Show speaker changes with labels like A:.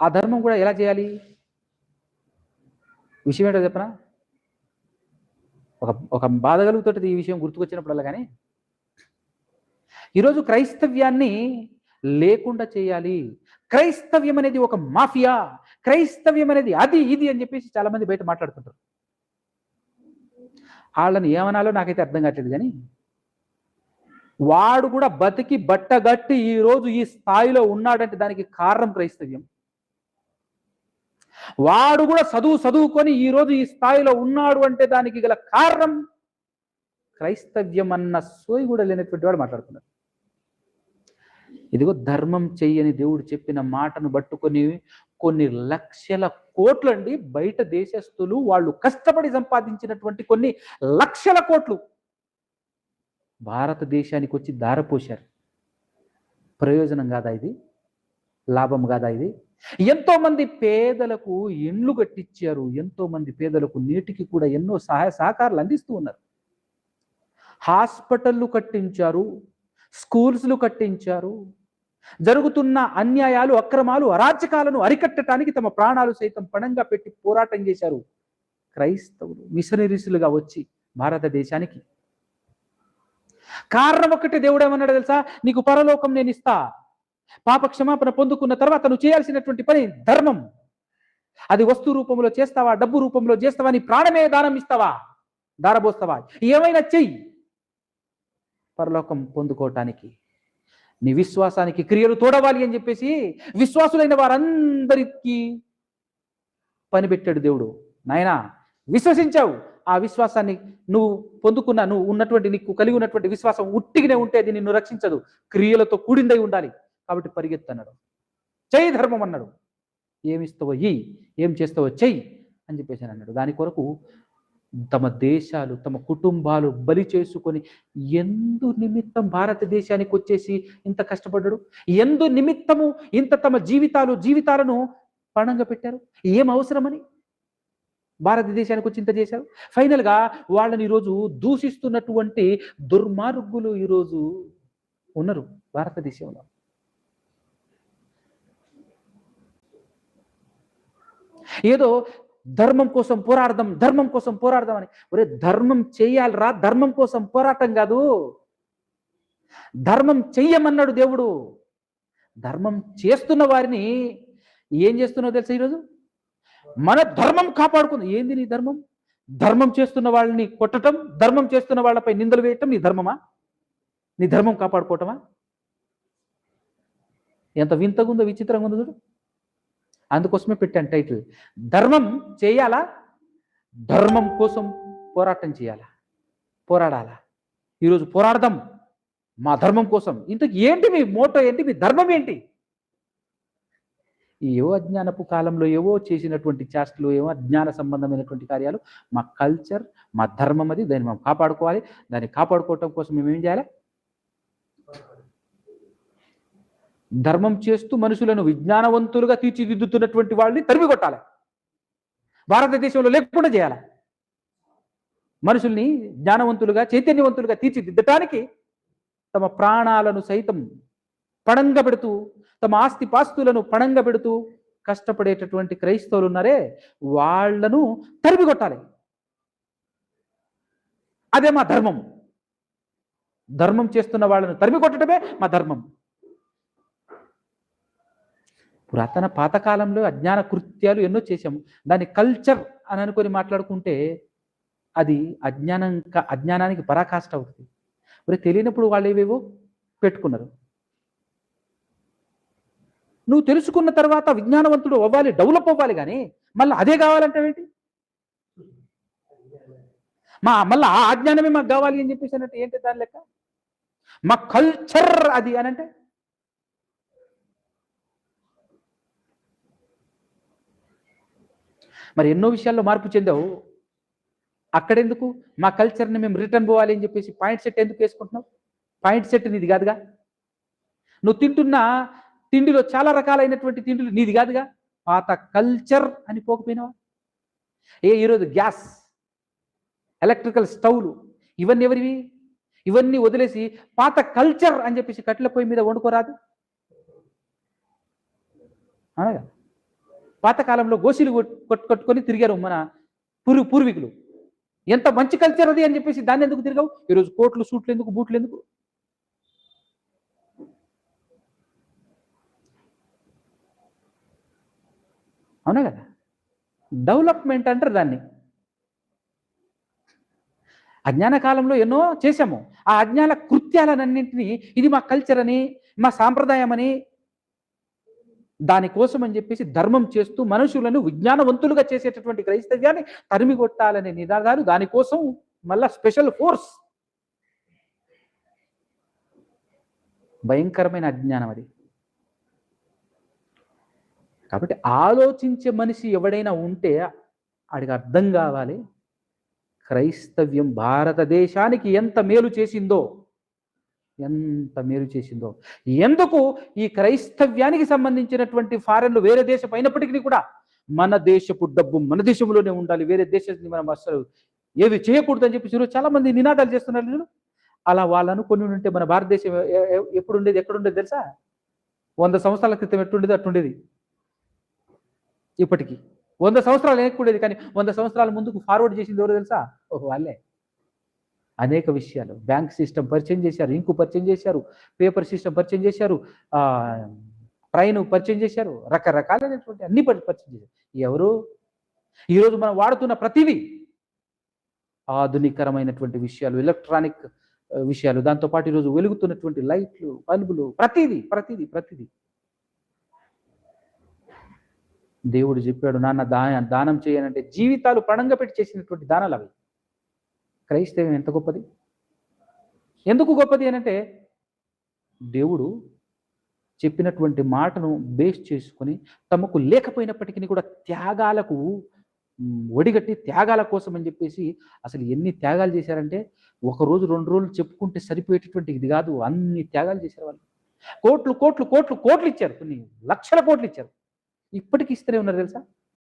A: ఆ ధర్మం కూడా ఎలా చేయాలి? విషయం ఏంటో చెప్పనా? ఒక ఒక బాధ కలుగుతుంటుంది ఈ విషయం గుర్తుకొచ్చినప్పుడల్లా కానీ. ఈరోజు క్రైస్తవ్యాన్ని లేకుండా చేయాలి. క్రైస్తవ్యం అనేది ఒక మాఫియా. క్రైస్తవ్యం అనేది అది ఇది అని చెప్పేసి చాలా మంది బయట మాట్లాడుతుంటారు. వాళ్ళని ఏమనాలో నాకైతే అర్థం కావట్లేదు కానీ వాడు కూడా బతికి బట్టగట్టి ఈ రోజు ఈ స్థాయిలో ఉన్నాడంటే దానికి కారణం క్రైస్తవ్యం. వాడు కూడా చదువు చదువుకొని ఈ రోజు ఈ స్థాయిలో ఉన్నాడు అంటే దానికి గల కారణం క్రైస్తవ్యం అన్న సోయి కూడా లేనటువంటి వాడు మాట్లాడుతున్నారు ఇదిగో ధర్మం చెయ్యని దేవుడు చెప్పిన మాటను పట్టుకొని కొన్ని లక్షల కోట్లండి బయట దేశస్తులు వాళ్ళు కష్టపడి సంపాదించినటువంటి కొన్ని లక్షల కోట్లు భారతదేశానికి వచ్చి దారపోశారు. ప్రయోజనం కాదా ఇది? లాభం కాదా ఇది? ఎంతో మంది పేదలకు ఇండ్లు కట్టించారు ఎంతో మంది పేదలకు నేటికి కూడా ఎన్నో సహాయ సహకారాలు అందిస్తూ ఉన్నారు. హాస్పిటళ్ళు కట్టించారు స్కూల్స్లు కట్టించారు జరుగుతున్న అన్యాయాలు అక్రమాలు అరాచకాలను అరికట్టడానికి తమ ప్రాణాలు సైతం పణంగా పెట్టి పోరాటం చేశారు క్రైస్తవులు మిషనరీసులుగా వచ్చి భారతదేశానికి. కారణం ఒకటి దేవుడు ఏమన్నాడు తెలుసా? నీకు పరలోకం నేను ఇస్తా. పాప క్షమాపణ పొందుకున్న తర్వాత నువ్వు చేయాల్సినటువంటి పని ధర్మం. అది వస్తు రూపంలో చేస్తావా? డబ్బు రూపంలో చేస్తావా? నీ ప్రాణమే దానం ఇస్తావా? దారబోస్తావా? ఏమైనా చెయ్యి. పరలోకం పొందుకోవటానికి నీ విశ్వాసానికి క్రియలు తోడవాలి అని చెప్పేసి విశ్వాసులైన వారందరికీ పనిపెట్టాడు దేవుడు. నాయనా విశ్వసించావు. ఆ విశ్వాసాన్ని నువ్వు పొందుకున్న నువ్వు ఉన్నటువంటి నీకు కలిగి ఉన్నటువంటి విశ్వాసం ఉట్టిగానే ఉంటే అది నిన్ను రక్షించదు. క్రియలతో కూడిందై ఉండాలి. కాబట్టి పరిగెత్తు అన్నాడు చెయ్యి ధర్మం అన్నాడు. ఏమిస్తావో ఈ ఏం చేస్తావో చెయ్యి అని చెప్పేసి అని అన్నాడు. దాని కొరకు తమ దేశాలు తమ కుటుంబాలు బలి చేసుకొని ఎందు నిమిత్తం భారతదేశానికి వచ్చేసి ఇంత కష్టపడ్డాడు? ఎందు నిమిత్తము ఇంత తమ జీవితాలు జీవితాలను పణంగా పెట్టారు? ఏం అవసరమని? భారతదేశానికి వచ్చి ఇంత చేశారు? ఫైనల్గా వాళ్ళని ఈరోజు దూషిస్తున్నటువంటి దుర్మార్గులు ఈరోజు ఉన్నారు భారతదేశంలో. ఏదో ధర్మం కోసం పోరాడదాం ధర్మం కోసం పోరాడదాం అని ఒరే ధర్మం చేయాలరా ధర్మం కోసం పోరాటం కాదు. ధర్మం చెయ్యమన్నాడు దేవుడు. ధర్మం చేస్తున్న వారిని ఏం చేస్తున్నావు తెలుసా ఈరోజు? మన ధర్మం కాపాడుకుంది. ఏంది నీ ధర్మం? ధర్మం చేస్తున్న వాళ్ళని కొట్టటం ధర్మం చేస్తున్న వాళ్ళపై నిందలు వేయటం నీ ధర్మమా? నీ ధర్మం కాపాడుకోవటమా? ఎంత వింతగుందో విచిత్రంగా ఉందో చూడు. అందుకోసమే పెట్టాను టైటిల్ ధర్మం చేయాలా? ధర్మం కోసం పోరాటం చేయాలా? పోరాడాలా? ఈరోజు పోరాడదాం మా ధర్మం కోసం. ఇంతకు ఏంటి మీ మోటో ఏంటి? మీ ధర్మం ఏంటి? ఈ ఏవో అజ్ఞానపు కాలంలో ఏవో చేసినటువంటి చేష్టలు ఏవో అజ్ఞాన సంబంధమైనటువంటి కార్యాలు. మా కల్చర్ మా ధర్మం అది. దాన్ని మనం కాపాడుకోవాలి. దాన్ని కాపాడుకోవటం కోసం మేము ఏం చేయాలి? ధర్మం చేస్తూ మనుషులను విజ్ఞానవంతులుగా తీర్చిదిద్దుతున్నటువంటి వాళ్ళని తరిమి కొట్టాలి భారతదేశంలో లేకుండా చేయాలి. మనుషుల్ని జ్ఞానవంతులుగా చైతన్యవంతులుగా తీర్చిదిద్దటానికి తమ ప్రాణాలను సైతం పణంగా పెడుతూ తమ ఆస్తి పాస్తులను పణంగా పెడుతూ కష్టపడేటటువంటి క్రైస్తవులు ఉన్నారే వాళ్ళను తరిమి కొట్టాలి అదే మా ధర్మం. ధర్మం చేస్తున్న వాళ్ళను తరిమి కొట్టడమే మా ధర్మం. పురాతన పాతకాలంలో అజ్ఞాన కృత్యాలు ఎన్నో చేశాము. దాన్ని కల్చర్ అని అనుకొని మాట్లాడుకుంటే అది అజ్ఞానం అజ్ఞానానికి పరాకాష్ట అవుతుంది. మరి తెలియనప్పుడు వాళ్ళు ఏవేవో పెట్టుకున్నారు. నువ్వు తెలుసుకున్న తర్వాత విజ్ఞానవంతుడు అవ్వాలి డెవలప్ అవ్వాలి కానీ మళ్ళీ అదే కావాలంటే ఏంటి? మా మళ్ళీ ఆ అజ్ఞానమే మాకు కావాలి అని చెప్పేసి అన్నట్టు ఏంటి దాని లెక్క? మా కల్చర్ అది అని అంటే మరి ఎన్నో విషయాల్లో మార్పు చెందావు. అక్కడెందుకు? మా కల్చర్ని మేము రిటర్న్ పోవాలి అని చెప్పేసి పాయింట్ సెట్ ఎందుకు వేసుకుంటున్నావు? పాయింట్ సెట్ నీది కాదుగా? నువ్వు తింటున్న తిండిలో చాలా రకాలైనటువంటి తిండిలు నీది కాదుగా? పాత కల్చర్ అని పోకపోయినావా? ఏ ఈరోజు గ్యాస్ ఎలక్ట్రికల్ స్టవ్లు ఇవన్నీ ఎవరివి? ఇవన్నీ వదిలేసి పాత కల్చర్ అని చెప్పేసి కట్టెల పొయ్యి మీద వండుకోరాదు? అనగా పాతకాలంలో గోసీలు కొట్టు కొట్టుకొని తిరిగారు మన పూర్వ పూర్వీకులు. ఎంత మంచి కల్చర్ అది అని చెప్పేసి దాన్ని ఎందుకు తిరిగావు? ఈరోజు కోట్లు సూట్లు ఎందుకు బూట్లు ఎందుకు? అవునా కదా? డెవలప్మెంట్ అంటారు దాన్ని. అజ్ఞాన కాలంలో ఎన్నో చేశాము. ఆ అజ్ఞాన కృత్యాలన్నింటినీ ఇది మా కల్చర్ అని మా సాంప్రదాయం అని దానికోసం అని చెప్పేసి ధర్మం చేస్తూ మనుషులను విజ్ఞానవంతులుగా చేసేటటువంటి క్రైస్తవ్యాన్ని తరిమి కొట్టాలనే నినాదాలు దానికోసం మళ్ళా స్పెషల్ ఫోర్స్. భయంకరమైన అజ్ఞానం అది. కాబట్టి ఆలోచించే మనిషి ఎవడైనా ఉంటే ఆడికి అర్థం కావాలి క్రైస్తవ్యం భారతదేశానికి ఎంత మేలు చేసిందో. ఎంత మేలు చేసిందో. ఎందుకు ఈ క్రైస్తవ్యానికి సంబంధించినటువంటి ఫారెన్లు వేరే దేశం అయినప్పటికీ కూడా మన దేశపు డబ్బు మన దేశంలోనే ఉండాలి వేరే దేశాన్ని మనం అసలు ఏవి చేయకూడదు అని చెప్పి ఈరోజు చాలా మంది నినాదాలు చేస్తున్నారు నేను అలా వాళ్ళు అనుకుని ఉంటే మన భారతదేశం ఎప్పుడు ఉండేది ఎక్కడ ఉండేది తెలుసా? వంద సంవత్సరాల క్రితం ఎట్టుండేది అట్టుండేది. ఇప్పటికి వంద సంవత్సరాలు లేకుండేది కానీ వంద సంవత్సరాల ముందుకు ఫార్వర్డ్ చేసింది ఎవరు తెలుసా? ఓహో వాళ్ళే. అనేక విషయాలు. బ్యాంక్ సిస్టమ్ పరిచయం చేశారు ఇంకు పరిచయం చేశారు పేపర్ సిస్టమ్ పరిచయం చేశారు ఆ, ట్రైన్ పరిచయం చేశారు రకరకాలైనటువంటి అన్ని పరిచయం చేశారు. ఎవరు? ఈరోజు మనం వాడుతున్న ప్రతిదీ ఆధునికరమైనటువంటి విషయాలు ఎలక్ట్రానిక్ విషయాలు. దాంతోపాటు ఈరోజు వెలుగుతున్నటువంటి లైట్లు బల్బులు ప్రతిదీ ప్రతిదీ ప్రతిదీ. దేవుడు చెప్పాడు నాన్న దాన దానం చేయనంటే జీవితాలు పణంగా పెట్టి చేసినటువంటి దానాలు అవి. క్రైస్తవ్యం ఎంత గొప్పది? ఎందుకు గొప్పది అని అంటే దేవుడు చెప్పినటువంటి మాటను బేస్ చేసుకొని తమకు లేకపోయినప్పటికీ కూడా త్యాగాలకు ఒడిగట్టి త్యాగాల కోసం అని చెప్పేసి అసలు ఎన్ని త్యాగాలు చేశారంటే ఒక రోజు రెండు రోజులు చెప్పుకుంటే సరిపోయేటటువంటి ఇది కాదు. అన్ని త్యాగాలు చేశారు వాళ్ళు. కోట్లు కోట్లు కోట్లు కోట్లు ఇచ్చారు. కొన్ని లక్షల కోట్లు ఇచ్చారు. ఇప్పటికి ఇస్తూనే ఉన్నారు తెలుసా?